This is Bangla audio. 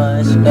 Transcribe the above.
নমস্কার